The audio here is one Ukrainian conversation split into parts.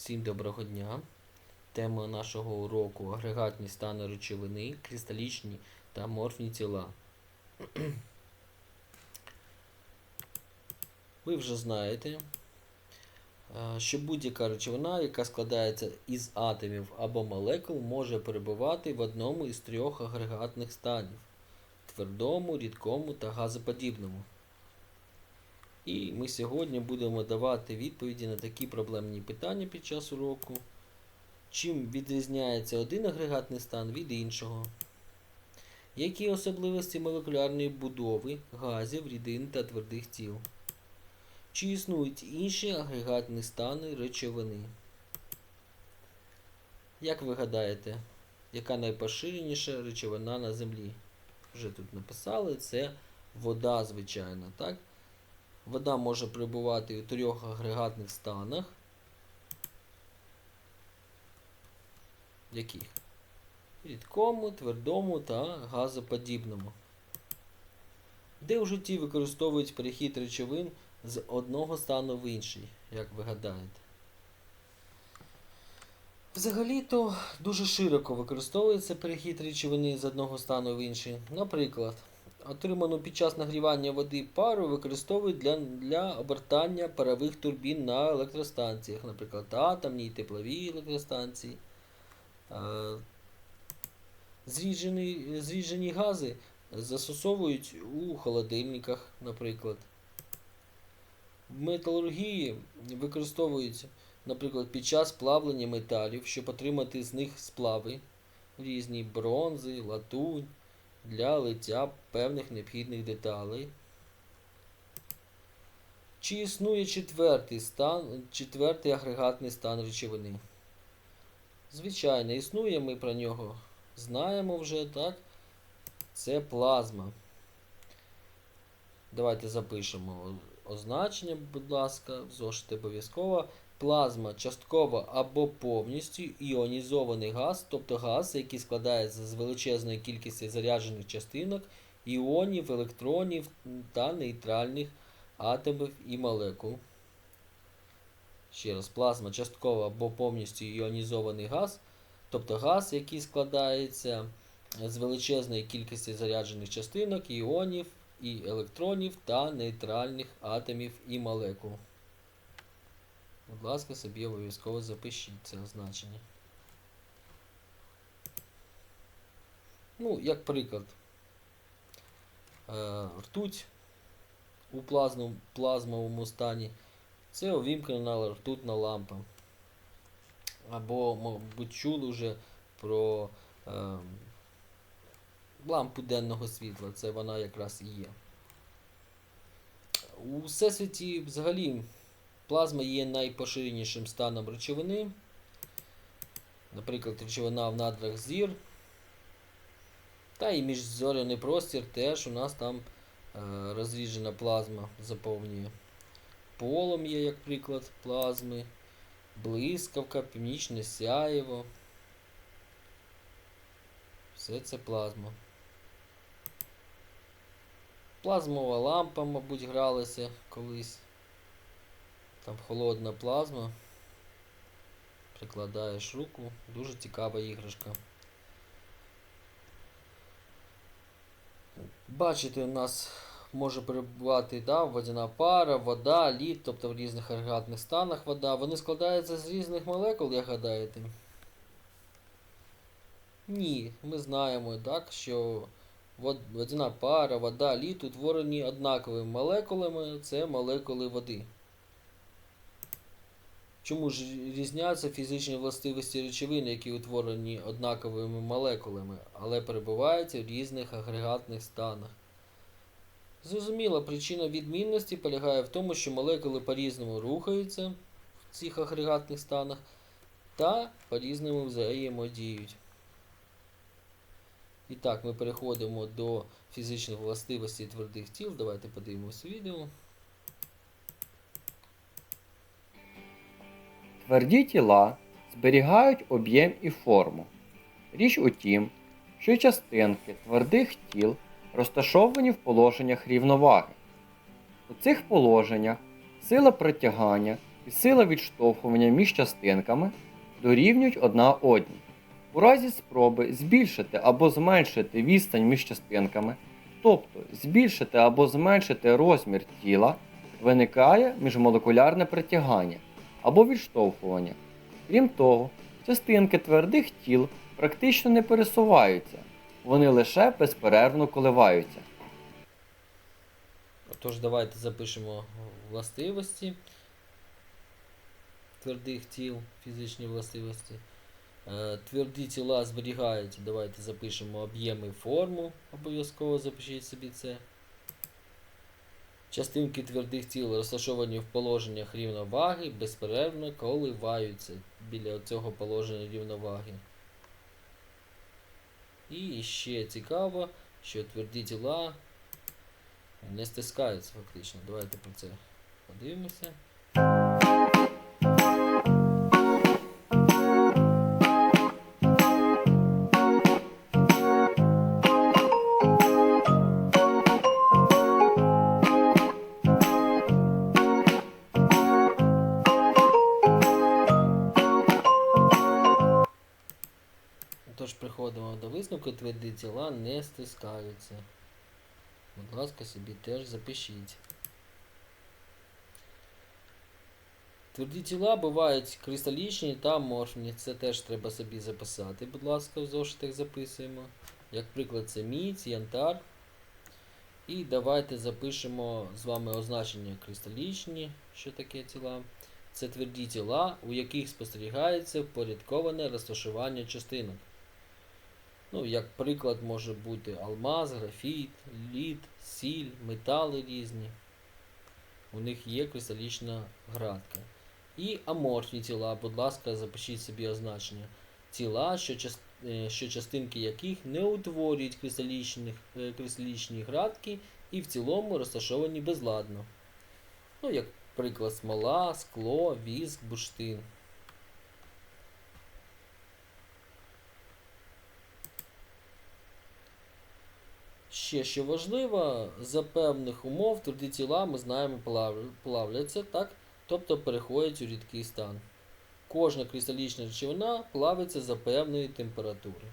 Всім доброго дня. Тема нашого уроку агрегатні стани речовини, кристалічні та морфні тіла. Ви вже знаєте, е, що будь-яка речовина, яка складається із атомів або молекул, може перебувати в одному із трьох агрегатних станів твердому, рідкому та газоподібному. І ми сьогодні будемо давати відповіді на такі проблемні питання під час уроку. Чим відрізняється один агрегатний стан від іншого? Які особливості молекулярної будови газів, рідин та твердих тіл? Чи існують інші агрегатні стани речовини? Як ви гадаєте, яка найпоширеніша речовина на Землі? Вже тут написали, це вода, звичайно, так? Вода може перебувати у трьох агрегатних станах. Яких? Рідкому, твердому та газоподібному. Де в житті використовують перехід речовин з одного стану в інший, як ви гадаєте? Взагалі-то дуже широко використовується перехід речовини з одного стану в інший. Наприклад, отриману під час нагрівання води пару використовують для, для обертання парових турбін на електростанціях, наприклад, атомні і теплові електростанції. Е, Зріджені, зріджені гази застосовують у холодильниках, наприклад. В металургії використовують, наприклад, під час плавлення металів, щоб отримати з них сплави різні бронзи, латунь для лиття певних необхідних деталей. Чи існує четвертий стан, четвертий агрегатний стан речовини? Звичайно, існує, ми про нього знаємо вже, так? Це плазма. Давайте запишемо означення, будь ласка, зошити обов'язково. Плазма частково або повністю іонізований газ, тобто газ, який складається з величезної кількості заряджених частинок, іонів, електронів та нейтральних атомів і молекул. Ще раз, плазма частково або повністю іонізований газ, тобто газ, який складається з величезної кількості заряджених частинок, іонів і електронів та нейтральних атомів і молекул. Будь ласка, собі обов'язково запишіть це означення. Ну, як приклад, е, ртуть у плазмовому, стані це увімкнена ртутна лампа. Або, мабуть, чули вже про е, лампу денного світла. Це вона якраз і є. У всесвіті взагалі плазма є найпоширенішим станом речовини. Наприклад, речовина в надрах зір. Та і міжзоряний простір теж у нас там е, розріджена плазма заповнює. Полум'я, як приклад, плазми, блискавка, північне сяєво. Все це плазма. Плазмова лампа, мабуть, гралася колись. Там холодна плазма. Прикладаєш руку. Дуже цікава іграшка. Бачите, у нас може перебувати да, водяна пара, вода, лід, тобто в різних агрегатних станах вода. Вони складаються з різних молекул, як гадаєте? Ні, ми знаємо, так, що водяна пара, вода, лід утворені однаковими молекулами, це молекули води. Чому ж різняться фізичні властивості речовин, які утворені однаковими молекулами, але перебувають в різних агрегатних станах? Зрозуміла, причина відмінності полягає в тому, що молекули по-різному рухаються в цих агрегатних станах та по-різному взаємодіють. І так, ми переходимо до фізичних властивостей твердих тіл. Давайте подивимося відео. Тверді тіла зберігають об'єм і форму. Річ у тім, що частинки твердих тіл розташовані в положеннях рівноваги. У цих положеннях сила притягання і сила відштовхування між частинками дорівнюють одна одній. У разі спроби збільшити або зменшити відстань між частинками, тобто збільшити або зменшити розмір тіла, виникає міжмолекулярне притягання або відштовхування. Крім того, частинки твердих тіл практично не пересуваються, вони лише безперервно коливаються. Отож, давайте запишемо властивості твердих тіл, фізичні властивості. Е, Тверді тіла зберігають, давайте запишемо об'єм і форму, обов'язково запишіть собі це. Частинки твердих тіл розташовані в положеннях рівноваги, безперервно коливаються біля цього положення рівноваги. І ще цікаво, що тверді тіла не стискаються фактично. Давайте про це подивимося. Тверді тіла не стискаються. Будь ласка, собі теж запишіть. Тверді тіла бувають кристалічні та аморфні. Це теж треба собі записати. Будь ласка, в зошитах записуємо. Як приклад, це мідь, янтар. І давайте запишемо з вами означення кристалічні, що таке тіла. Це тверді тіла, у яких спостерігається впорядковане розташування частинок. Ну, як приклад може бути алмаз, графіт, лід, сіль, метали різні. У них є кристалічна градка. І аморфні тіла, будь ласка, запишіть собі означення. Тіла, що, час- е, що частинки яких не утворюють кристалічних, е, кристалічні градки і в цілому розташовані безладно. Ну, як приклад, смола, скло, віск, бурштин. Ще що важливо, за певних умов тверді тіла ми знаємо плавляться, так? тобто переходять у рідкий стан. Кожна кристалічна речовина плавиться за певної температури.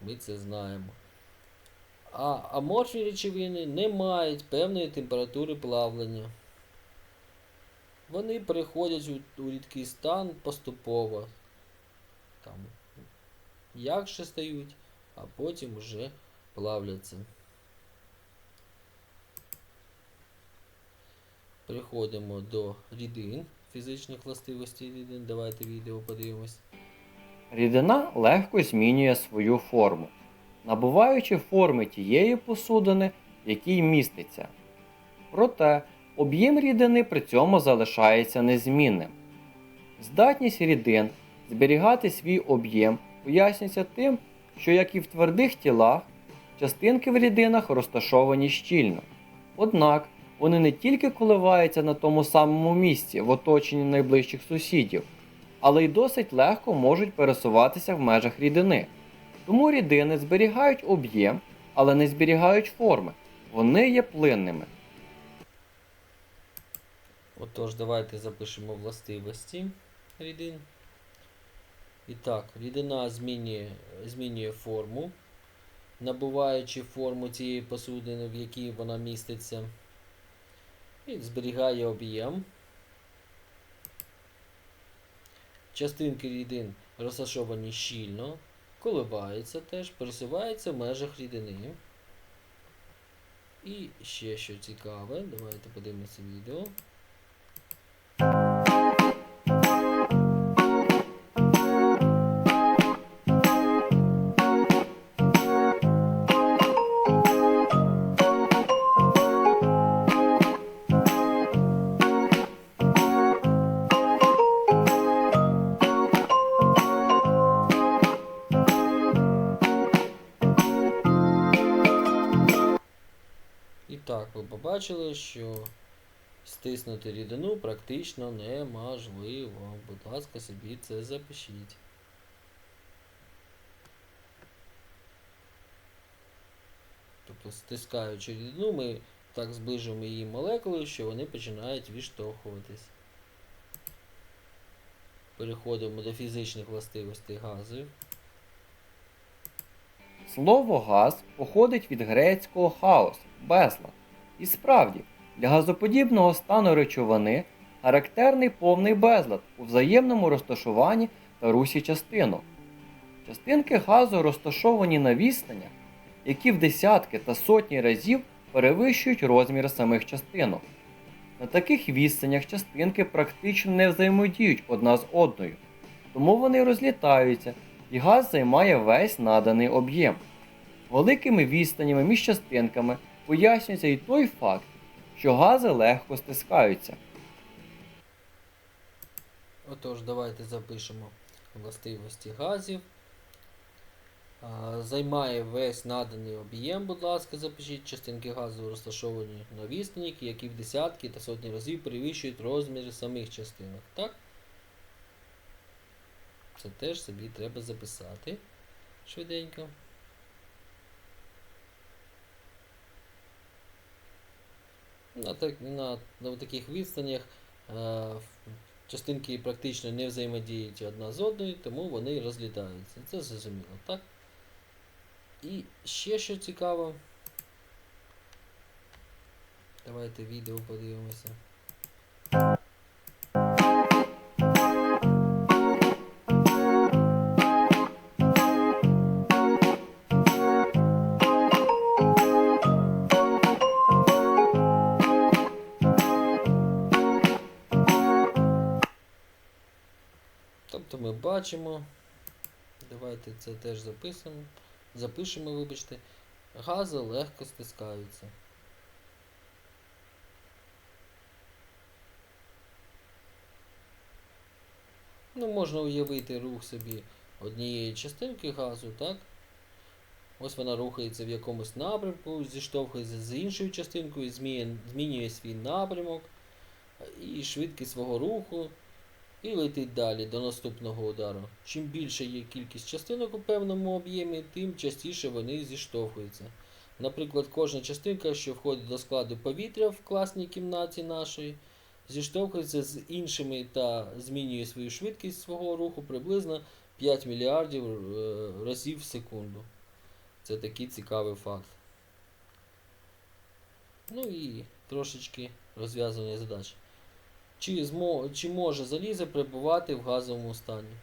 Ми це знаємо. А аморфні речовини не мають певної температури плавлення. Вони переходять у, у рідкий стан поступово. Там, якше стають, а потім вже плавляться. Переходимо до рідин, фізичних властивостей рідин. Давайте відео подивимось. Рідина легко змінює свою форму, набуваючи форми тієї посудини, в якій міститься. Проте об'єм рідини при цьому залишається незмінним. Здатність рідин зберігати свій об'єм пояснюється тим, що, як і в твердих тілах, частинки в рідинах розташовані щільно. Однак вони не тільки коливаються на тому самому місці в оточенні найближчих сусідів, але й досить легко можуть пересуватися в межах рідини. Тому рідини зберігають об'єм, але не зберігають форми. Вони є плинними. Отож, давайте запишемо властивості рідин. І так, рідина змінює, змінює форму, набуваючи форму цієї посудини, в якій вона міститься. І зберігає об'єм. Частинки рідин розташовані щільно, коливаються теж, пересуваються в межах рідини. І ще що цікаве, давайте подивимося відео. Побачили, що стиснути рідину практично неможливо. Будь ласка, собі це запишіть. Тобто, стискаючи рідину, ми так зближуємо її молекули, що вони починають відштовхуватись. переходимо до фізичних властивостей газів. Слово газ походить від грецького хаос безлад. І справді, для газоподібного стану речовини характерний повний безлад у взаємному розташуванні та русі частинок. Частинки газу розташовані на відстанях, які в десятки та сотні разів перевищують розміри самих частинок. На таких відстанях частинки практично не взаємодіють одна з одною, тому вони розлітаються, і газ займає весь наданий об'єм. Великими відстанями між частинками пояснюється і той факт, що гази легко стискаються. Отож, давайте запишемо властивості газів. Займає весь наданий об'єм, будь ласка, запишіть частинки газу розташовані на відстані, які в десятки та сотні разів перевищують розміри самих частинок. Так? Це теж собі треба записати швиденько. На, так, на, на таких відстанях е, частинки практично не взаємодіють одна з одною, тому вони розлітаються. Це зрозуміло, так? І ще що цікаво. Давайте відео подивимося. Тобто ми бачимо. Давайте це теж записуємо. Запишемо, вибачте. Гази легко стискаються. Ну, можна уявити рух собі однієї частинки газу, так? Ось вона рухається в якомусь напрямку, зіштовхується з іншою частинкою, змінює, свій напрямок і швидкість свого руху і летить далі до наступного удару. Чим більше є кількість частинок у певному об'ємі, тим частіше вони зіштовхуються. Наприклад, кожна частинка, що входить до складу повітря в класній кімнаті нашої, зіштовхується з іншими та змінює свою швидкість свого руху приблизно 5 мільярдів е, разів в секунду. Це такий цікавий факт. Ну і трошечки розв'язування задач. Чи, змо, чи може залізо перебувати в газовому стані?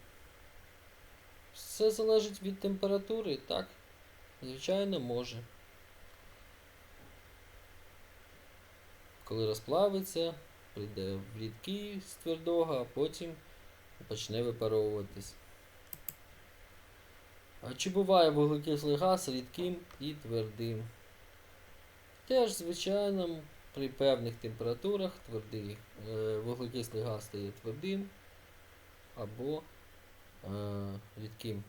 Все залежить від температури, так? Звичайно, може. Коли розплавиться, прийде в рідкий з твердого, а потім почне випаровуватись. Чи буває вуглекислий газ рідким і твердим? Теж, звичайно, при певних температурах твердий е, вуглекислий газ стає твердим або е, рідким.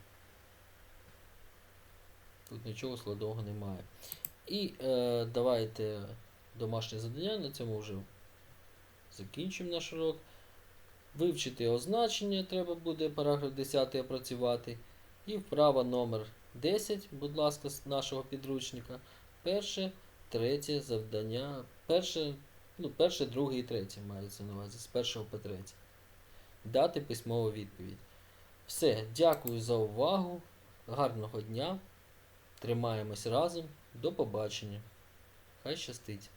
Тут нічого складного немає. І е, давайте домашнє завдання, на цьому вже закінчимо наш урок. Вивчити означення, треба буде параграф 10 опрацювати. І вправа номер 10, будь ласка, з нашого підручника. Перше, третє завдання. Перше, ну, перше, друге і третє мається на увазі, з першого по третє. Дати письмову відповідь. Все, дякую за увагу. Гарного дня. Тримаємось разом. До побачення. Хай щастить.